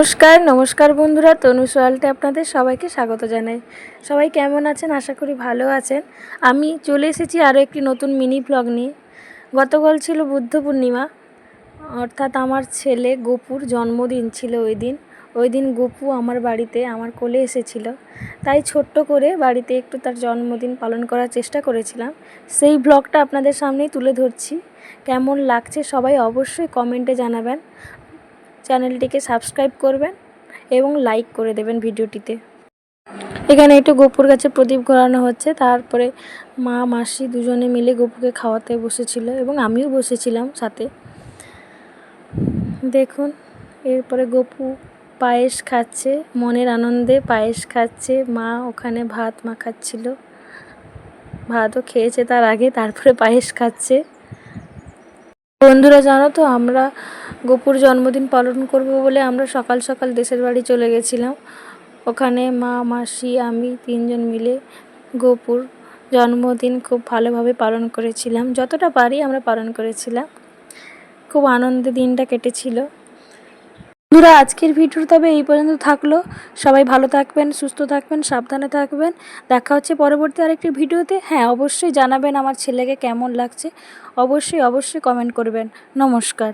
নমস্কার নমস্কার বন্ধুরা তনু সোয়ালতে আপনাদের সবাইকে স্বাগত জানাই। সবাই কেমন আছেন? আশা করি ভালো আছেন। আমি চলে এসেছি আরও একটি নতুন মিনি ব্লগ নিয়ে। গতকাল ছিল বুদ্ধ পূর্ণিমা। অর্থাৎ আমার ছেলে গোপুর জন্মদিন ছিল ওই দিন। ওই দিন গোপু আমার বাড়িতে, আমার কোলে এসেছিল। তাই ছোট্ট করে বাড়িতে একটু তার জন্মদিন পালন করার চেষ্টা করেছিলাম। সেই ব্লগটা আপনাদের সামনেই তুলে ধরছি। কেমন লাগছে সবাই অবশ্যই কমেন্টে জানাবেন। চ্যানেলটিকে সাবস্ক্রাইব করবেন এবং লাইক করে দেবেন ভিডিওটিতে। এখানে একটু গোপুর কাছে প্রদীপ ঘোরানো হচ্ছে। তারপরে মা, মাসি দুজনে মিলে গোপুকে খাওয়াতে বসেছিল এবং আমিও বসেছিলাম সাথে। দেখুন, এরপরে গোপু পায়েস খাচ্ছে, মনের আনন্দে পায়েস খাচ্ছে। মা ওখানে ভাত মাখাচ্ছিল। ভাতও খেয়েছে তার আগে, তারপরে পায়েস খাচ্ছে। বন্ধুরা, জানো তো, আমরা গোপুর জন্মদিন পালন করব বলে আমরা সকাল সকাল দেশের বাড়ি চলে গেছিলাম। ওখানে মা, মাসি, আমি তিনজন মিলে গোপুর জন্মদিন খুব ভালোভাবে পালন করেছিলাম। যতটা পারি আমরা পালন করেছিলাম। খুব আনন্দে দিনটা কেটেছিল। বন্ধুরা, আজকের ভিডিও তবে এই পর্যন্ত থাকল। সবাই ভালো থাকবেন, সুস্থ থাকবেন, সাবধানে থাকবেন। দেখা হচ্ছে পরবর্তী আরেকটি ভিডিওতে। হ্যাঁ অবশ্যই জানাবেন আমার ছেলেকে কেমন লাগছে। অবশ্যই অবশ্যই কমেন্ট করবেন। নমস্কার।